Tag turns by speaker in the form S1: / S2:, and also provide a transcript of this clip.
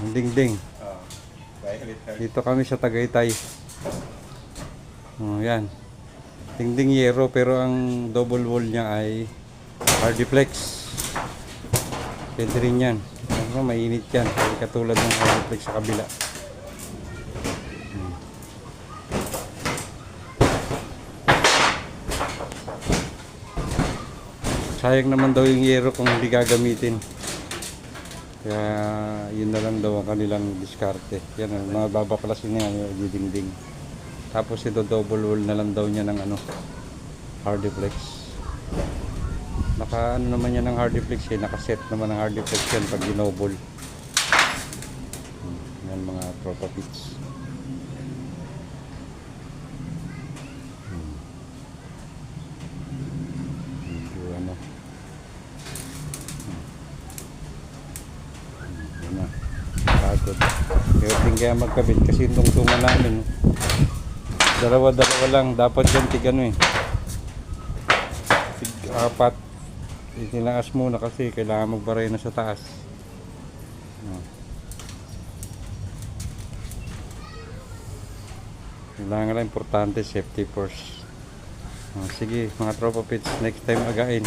S1: Ang dingding.
S2: Oh.
S1: Dito kami sa Tagaytay. Oh, yan. Dingding yero pero ang double wall niya ay hardiplex. Pwede rin yan. Ano, mainit yan. Hindi katulad ng hardiplex sa kabila. Hmm. Sayang naman daw yung yero kung hindi gagamitin. Kaya yun na lang daw ang kanilang diskarte. Yan ang mga babaklasin niya yung dingding. Tapos ito double wall na lang daw niya ng ano hardiplex. Naka ano naman yan ng hardiplex eh, nakaset naman ng hardiplex yan pag ginobol. Hmm, Yan mga tropa pits. Hmm. Medyo ano. Yan na. Pagod. Kaya kaya magkabit kasi yung tungtungan namin. Dalawa-dalawa lang. Dapat yan tigano eh. Tig apat. Itinaas muna kasi kailangan magbaray na sa taas. Oh. Kailangan lang importante safety first. Oh, sige mga tropa pits next time again.